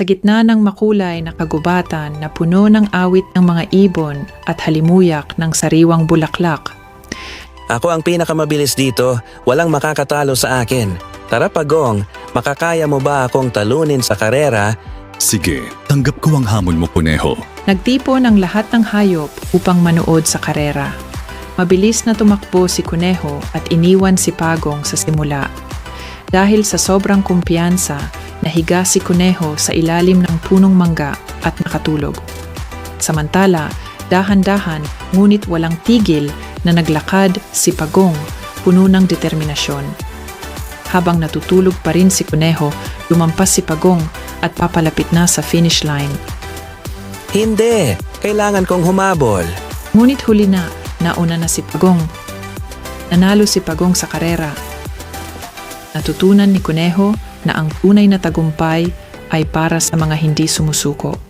Sa gitna ng makulay na kagubatan na puno ng awit ng mga ibon at halimuyak ng sariwang bulaklak, Ako ang pinakamabilis dito, walang makakatalo sa akin. Tara Pagong, makakaya mo ba akong talunin sa karera? Sige, tanggap ko ang hamon mo, kuneho. Nagtipon ang lahat ng hayop upang manood sa karera. Mabilis na tumakbo si Kuneho at iniwan si Pagong sa simula. Dahil sa sobrang kumpiyansa, nahiga si Kuneho sa ilalim ng punong mangga at nakatulog. Samantala, dahan-dahan ngunit walang tigil na naglakad si Pagong puno ng determinasyon. Habang natutulog pa rin si Kuneho, lumampas si Pagong at papalapit na sa finish line. Hindi, kailangan kong humabol. Ngunit huli na, nauna na si Pagong. Nanalo si Pagong sa karera. Natutunan ni Kuneho na ang tunay na tagumpay ay para sa mga hindi sumusuko.